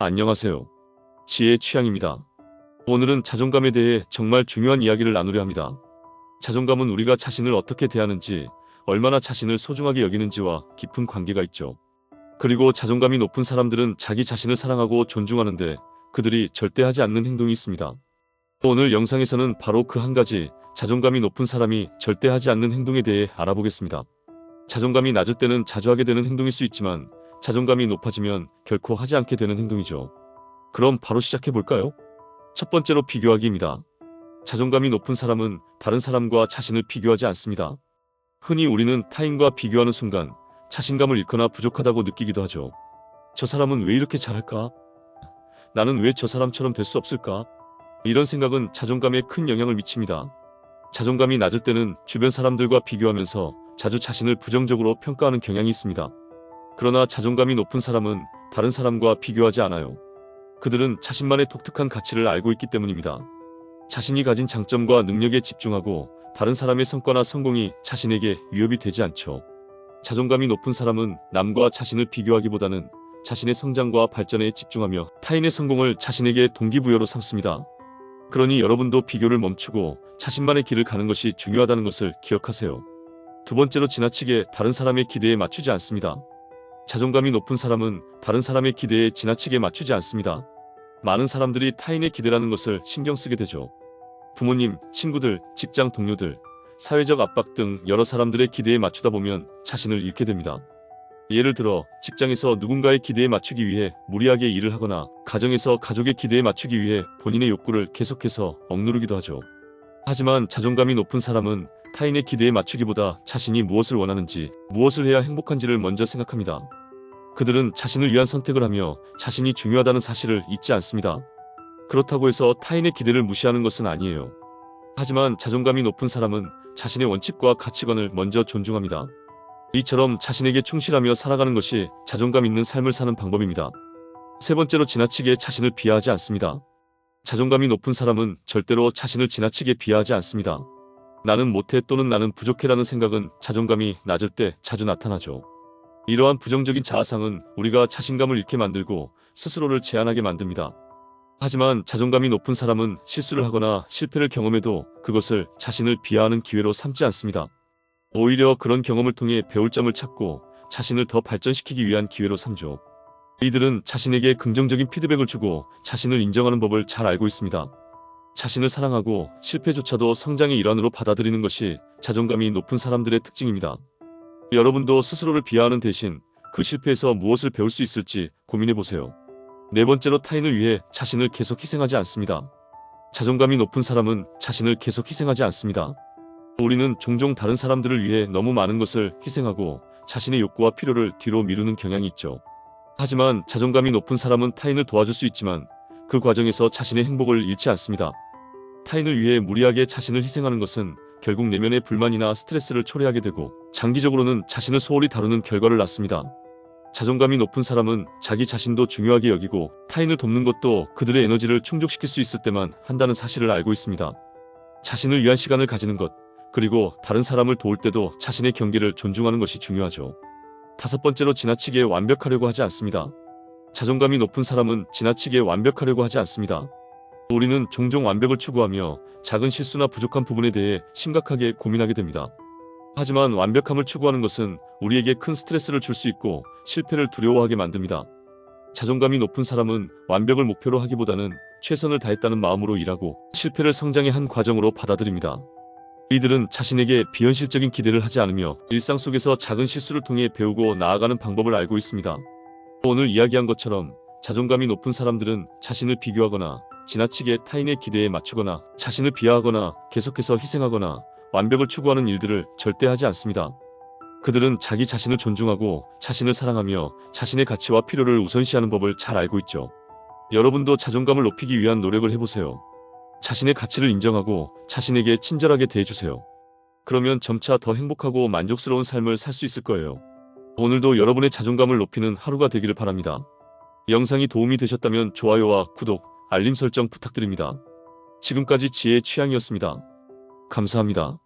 안녕하세요. 지혜의 취향입니다. 오늘은 자존감에 대해 정말 중요한 이야기를 나누려 합니다. 자존감은 우리가 자신을 어떻게 대하는지, 얼마나 자신을 소중하게 여기는지와 깊은 관계가 있죠. 그리고 자존감이 높은 사람들은 자기 자신을 사랑하고 존중하는데 그들이 절대 하지 않는 행동이 있습니다. 오늘 영상에서는 바로 그 한 가지, 자존감이 높은 사람이 절대 하지 않는 행동에 대해 알아보겠습니다. 자존감이 낮을 때는 자주 하게 되는 행동일 수 있지만 자존감이 높아지면 결코 하지 않게 되는 행동이죠. 그럼 바로 시작해 볼까요? 첫 번째로 비교하기입니다. 자존감이 높은 사람은 다른 사람과 자신을 비교하지 않습니다. 흔히 우리는 타인과 비교하는 순간 자신감을 잃거나 부족하다고 느끼기도 하죠. 저 사람은 왜 이렇게 잘할까? 나는 왜 저 사람처럼 될 수 없을까? 이런 생각은 자존감에 큰 영향을 미칩니다. 자존감이 낮을 때는 주변 사람들과 비교하면서 자주 자신을 부정적으로 평가하는 경향이 있습니다. 그러나 자존감이 높은 사람은 다른 사람과 비교하지 않아요. 그들은 자신만의 독특한 가치를 알고 있기 때문입니다. 자신이 가진 장점과 능력에 집중하고 다른 사람의 성과나 성공이 자신에게 위협이 되지 않죠. 자존감이 높은 사람은 남과 자신을 비교하기보다는 자신의 성장과 발전에 집중하며 타인의 성공을 자신에게 동기부여로 삼습니다. 그러니 여러분도 비교를 멈추고 자신만의 길을 가는 것이 중요하다는 것을 기억하세요. 두 번째로 지나치게 다른 사람의 기대에 맞추지 않습니다. 자존감이 높은 사람은 다른 사람의 기대에 지나치게 맞추지 않습니다. 많은 사람들이 타인의 기대라는 것을 신경 쓰게 되죠. 부모님, 친구들, 직장 동료들, 사회적 압박 등 여러 사람들의 기대에 맞추다 보면 자신을 잃게 됩니다. 예를 들어 직장에서 누군가의 기대에 맞추기 위해 무리하게 일을 하거나 가정에서 가족의 기대에 맞추기 위해 본인의 욕구를 계속해서 억누르기도 하죠. 하지만 자존감이 높은 사람은 타인의 기대에 맞추기보다 자신이 무엇을 원하는지, 무엇을 해야 행복한지를 먼저 생각합니다. 그들은 자신을 위한 선택을 하며 자신이 중요하다는 사실을 잊지 않습니다. 그렇다고 해서 타인의 기대를 무시하는 것은 아니에요. 하지만 자존감이 높은 사람은 자신의 원칙과 가치관을 먼저 존중합니다. 이처럼 자신에게 충실하며 살아가는 것이 자존감 있는 삶을 사는 방법입니다. 세 번째로 지나치게 자신을 비하하지 않습니다. 자존감이 높은 사람은 절대로 자신을 지나치게 비하하지 않습니다. 나는 못해 또는 나는 부족해라는 생각은 자존감이 낮을 때 자주 나타나죠. 이러한 부정적인 자아상은 우리가 자신감을 잃게 만들고 스스로를 제한하게 만듭니다. 하지만 자존감이 높은 사람은 실수를 하거나 실패를 경험해도 그것을 자신을 비하하는 기회로 삼지 않습니다. 오히려 그런 경험을 통해 배울 점을 찾고 자신을 더 발전시키기 위한 기회로 삼죠. 이들은 자신에게 긍정적인 피드백을 주고 자신을 인정하는 법을 잘 알고 있습니다. 자신을 사랑하고 실패조차도 성장의 일환으로 받아들이는 것이 자존감이 높은 사람들의 특징입니다. 여러분도 스스로를 비하하는 대신 그 실패에서 무엇을 배울 수 있을지 고민해 보세요. 네 번째로 타인을 위해 자신을 계속 희생하지 않습니다. 자존감이 높은 사람은 자신을 계속 희생하지 않습니다. 우리는 종종 다른 사람들을 위해 너무 많은 것을 희생하고 자신의 욕구와 필요를 뒤로 미루는 경향이 있죠. 하지만 자존감이 높은 사람은 타인을 도와줄 수 있지만 그 과정에서 자신의 행복을 잃지 않습니다. 타인을 위해 무리하게 자신을 희생하는 것은 결국 내면의 불만이나 스트레스를 초래하게 되고 장기적으로는 자신을 소홀히 다루는 결과를 낳습니다. 자존감이 높은 사람은 자기 자신도 중요하게 여기고 타인을 돕는 것도 그들의 에너지를 충족시킬 수 있을 때만 한다는 사실을 알고 있습니다. 자신을 위한 시간을 가지는 것, 그리고 다른 사람을 도울 때도 자신의 경계를 존중하는 것이 중요하죠. 다섯 번째로 지나치게 완벽하려고 하지 않습니다. 자존감이 높은 사람은 지나치게 완벽하려고 하지 않습니다. 우리는 종종 완벽을 추구하며 작은 실수나 부족한 부분에 대해 심각하게 고민하게 됩니다. 하지만 완벽함을 추구하는 것은 우리에게 큰 스트레스를 줄 수 있고 실패를 두려워하게 만듭니다. 자존감이 높은 사람은 완벽을 목표로 하기보다는 최선을 다했다는 마음으로 일하고 실패를 성장의 한 과정으로 받아들입니다. 이들은 자신에게 비현실적인 기대를 하지 않으며 일상 속에서 작은 실수를 통해 배우고 나아가는 방법을 알고 있습니다. 오늘 이야기한 것처럼 자존감이 높은 사람들은 자신을 비교하거나 지나치게 타인의 기대에 맞추거나 자신을 비하하거나 계속해서 희생하거나 완벽을 추구하는 일들을 절대 하지 않습니다. 그들은 자기 자신을 존중하고 자신을 사랑하며 자신의 가치와 필요를 우선시하는 법을 잘 알고 있죠. 여러분도 자존감을 높이기 위한 노력을 해보세요. 자신의 가치를 인정하고 자신에게 친절하게 대해주세요. 그러면 점차 더 행복하고 만족스러운 삶을 살 수 있을 거예요. 오늘도 여러분의 자존감을 높이는 하루가 되기를 바랍니다. 영상이 도움이 되셨다면 좋아요와 구독, 알림 설정 부탁드립니다. 지금까지 지혜의 취향이었습니다. 감사합니다.